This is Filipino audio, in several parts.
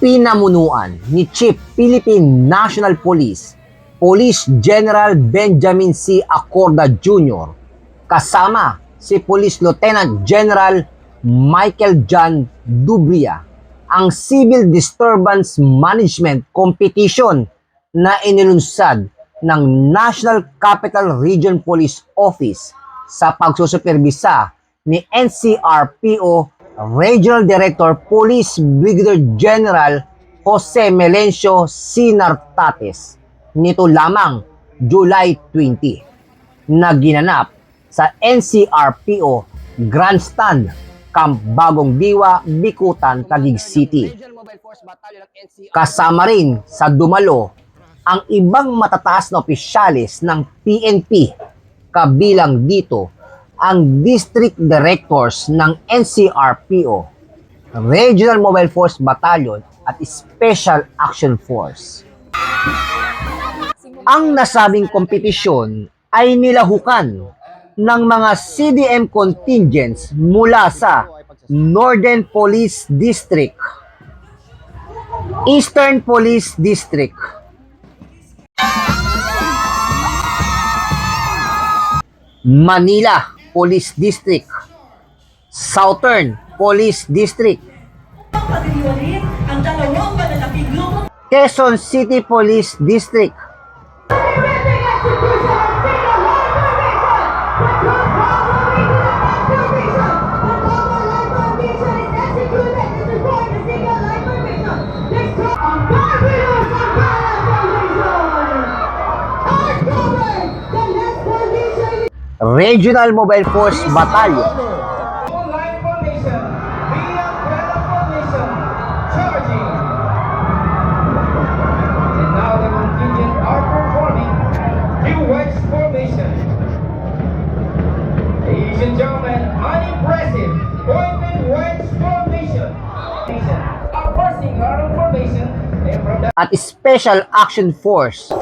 pinamunuan ni Chief Philippine National Police, Police General Benjamin C. Acorda Jr., kasama si Police Lieutenant General Michael John Dubria, ang Civil Disturbance Management Competition na inilunsad ng National Capital Region Police Office sa pagsusuperbisa ni NCRPO Regional Director Police Brigadier General Jose Melencio Sinartates nito lamang July 20 na ginanap sa NCRPO Grandstand Camp Bagong Diwa, Bikutan, Taguig City. Kasama rin sa dumalo ang ibang matataas na opisyalis ng PNP kabilang dito ang district directors ng NCRPO, Regional Mobile Force Battalion at Special Action Force. Ang nasabing kompetisyon ay nilahukan ng mga CDM contingents mula sa Northern Police District, Eastern Police District, Manila Police District, Southern Police District, Quezon City Police District, Regional Mobile Force Battalion, Line formation. Via Umbrella formation. Charging. And now the contingent are performing the wedge formation. Ladies and gentlemen, unimpressive pointed wedge formation. A passing hurdle formation. And from the at Special Action Force,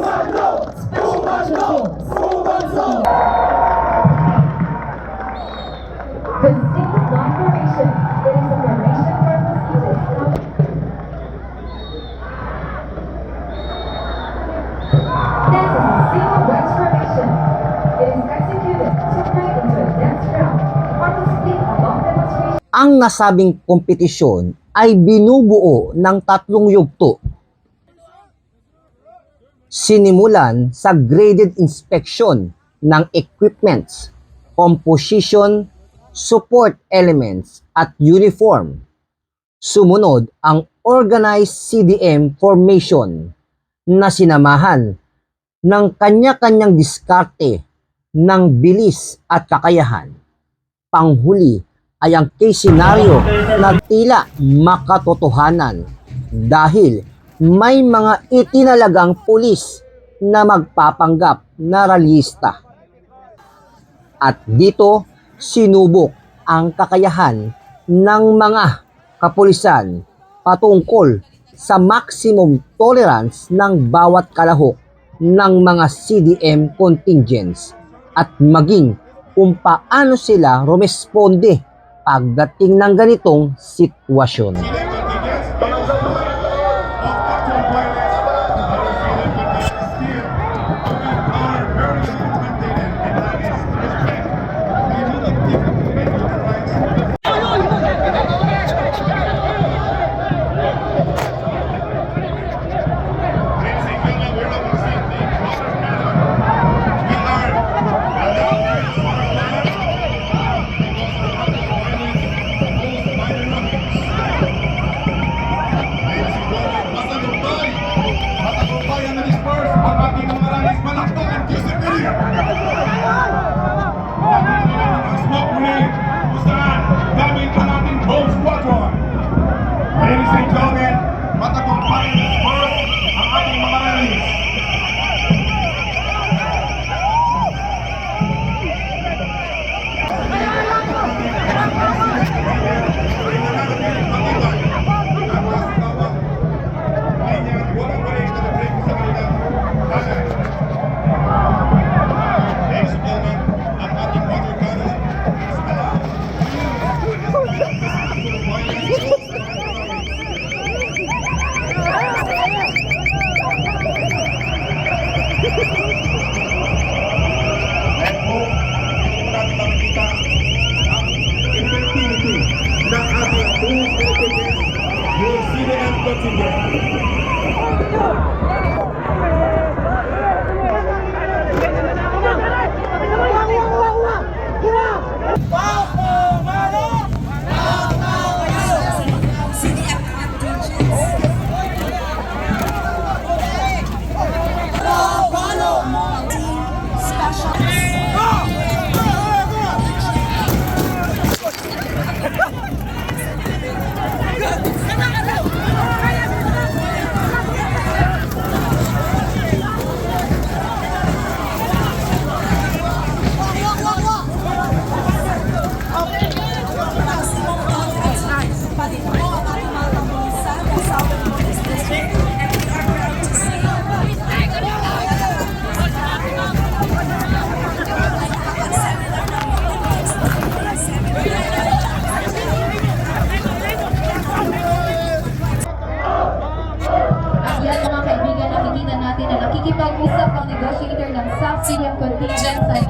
ang nasabing kompetisyon ay binubuo ng tatlong yugto. Sinimulan sa graded inspection ng equipments, composition, support elements at uniform. Sumunod ang organized CDM formation na sinamahan ng kanya-kanyang diskarte ng bilis at kakayahan. Panghuli ay ang case scenario na tila makatotohanan dahil may mga itinalagang pulis na magpapanggap na ralista. At dito sinubok ang kakayahan ng mga kapulisan patungkol sa maximum tolerance ng bawat kalahok ng mga CDM contingents at maging kung paano sila rumesponde pagdating ng ganitong sitwasyon.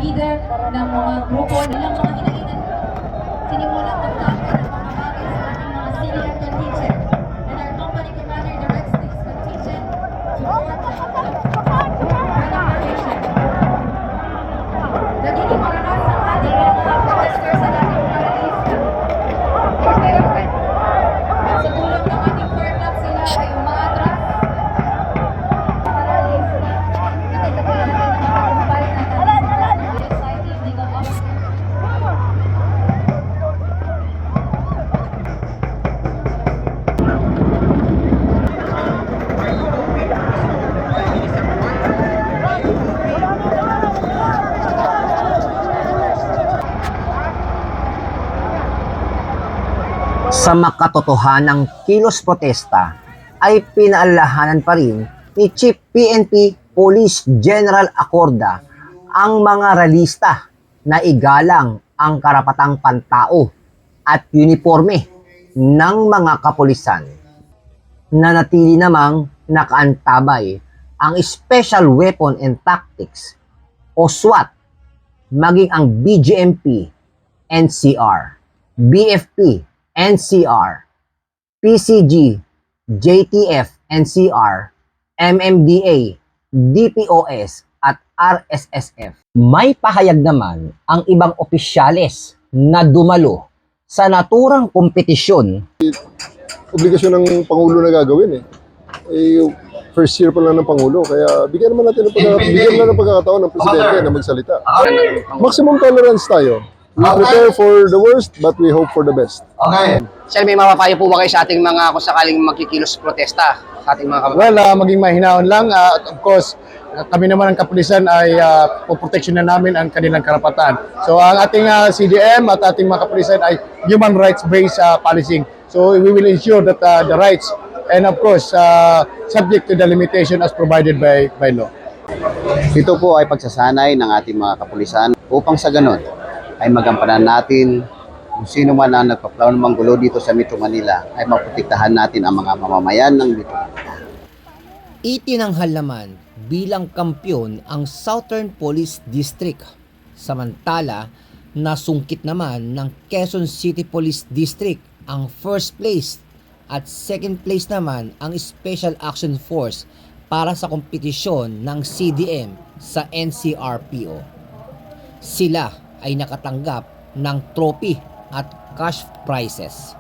Leader ng mga grupo nilang mga Sa makatotohanang kilos protesta ay pinaalahanan pa rin ni Chief PNP Police General Acorda ang mga realista na igalang ang karapatang pantao at uniforme ng mga kapulisan. Nanatili namang nakaantabay ang Special Weapon and Tactics o SWAT maging ang BGMP, NCR, BFP, NCR, PCG, JTF, NCR, MMDA, DPOS, at RSSF. May pahayag naman ang ibang opisyales na dumalo sa naturang kompetisyon obligasyon ng Pangulo na gagawin eh. Eh, first year pa lang ng Pangulo. Kaya bigyan naman natin ng pagkakataon, bigyan naman ng pagkakataon ng Presidente na magsalita. Maximum tolerance tayo. We prepare for the worst, but we hope for the best. Sir, may mapapayo po ba kayo sa ating mga kung sakaling magkikilos protesta sa ating mga kababayan? Well, ah, maging mahinaon lang. Ah, at of course, ah, kami naman ang kapulisan ay uh, poproteksyonan namin ang kanilang karapatan. So ang ating ah, CDM at ating mga kapulisan ay human rights-based ah, policing. So we will ensure that ah, the rights and of course, ah, subject to the limitation as provided by by law. Ito po ay pagsasanay ng ating mga kapulisan upang sa ganon ay magampanan natin kung sino man ang nagpaplano ng gulo dito sa Metro Manila ay maprotektahan natin ang mga mamamayan ng Metro. Itinanghal naman bilang kampyon ang Southern Police District. Samantala, nasungkit naman ng Quezon City Police District ang first place at second place naman ang Special Action Force para sa kompetisyon ng CDM sa NCRPO. Sila ay nakatanggap ng trophy at cash prizes.